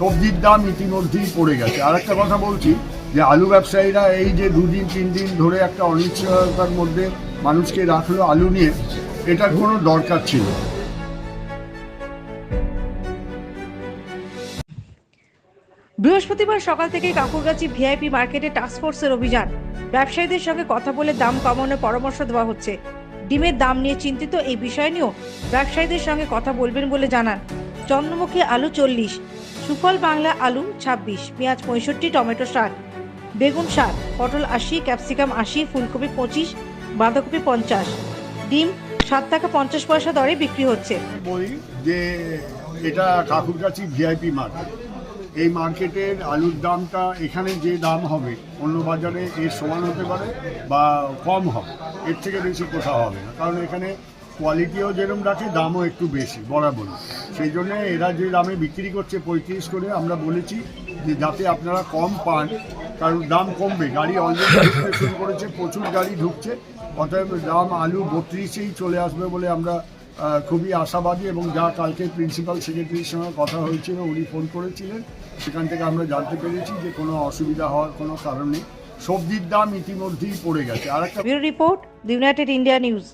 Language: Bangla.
সবজির দাম ইতিমধ্যেই পড়ে গেছে। আর একটা কথা বলছি যে আলু ব্যবসায়ীরা এই যে দুদিন, তিন দিন ধরে একটা অনিশ্চয়তার মধ্যে মানুষকে রাখল আলু নিয়ে, এটার কোনো দরকার ছিল বৃহস্পতিবার সকাল থেকে কাকুরগাছি ভিআইপি মার্কেটে টাস্কফোর্সের অভিযান। ব্যবসায়ীদের সঙ্গে কথা বলে দাম কমানোর পরামর্শ দেওয়া হচ্ছে। ডিমের দাম নিয়ে চিন্তিত এই বিষয় নিয়েও ব্যবসায়ীদের সঙ্গে কথা বলবেন বলে জানান। চন্দ্রমুখী আলু চল্লিশ সুফল বাংলা আলু ছাব্বিশ, পেঁয়াজ পঁয়ষট্টি, টমেটো ষাট, বেগুন ষাট, পটল আশি, ক্যাপসিকাম আশি, ফুলকপি পঁচিশ, বাঁধাকপি পঞ্চাশ, ডিম সাত টাকা পঞ্চাশ পয়সা দরে বিক্রি হচ্ছে। বলি যে এটা কাকুরকাছি ভিআইপি মার্কেট। এই মার্কেটের আলুর দামটা এখানে যে দাম হবে, অন্য বাজারে এর সমান হতে পারে বা কম হবে, এর থেকে বেশি কোথাও হবে না। কারণ এখানে কোয়ালিটিও যেরকম রাখে, দামও একটু বেশি বরাবরই সেই জন্য এরা যে দামে বিক্রি করছে পঁয়ত্রিশ করে, আমরা বলেছি যে যাতে আপনারা কম পান, কারণ দাম কমবে। গাড়ি অলরেডি শুরু করেছে, প্রচুর গাড়ি ঢুকছে, অতএব দাম আলু বত্রিশেই চলে আসবে বলে আমরা খুবই আশাবাদী এবং যা কালকে প্রিন্সিপাল সেক্রেটারির সঙ্গে কথা হয়েছিল, উনি ফোন করেছিলেন। সেখান থেকে আমরা জানতে পেরেছি যে কোনো অসুবিধা হওয়ার কোনো কারণ নেই। সবজির দাম ইতিমধ্যেই পড়ে গেছে। আর একটা রিপোর্ট ইউনাইটেড ইন্ডিয়া নিউজ।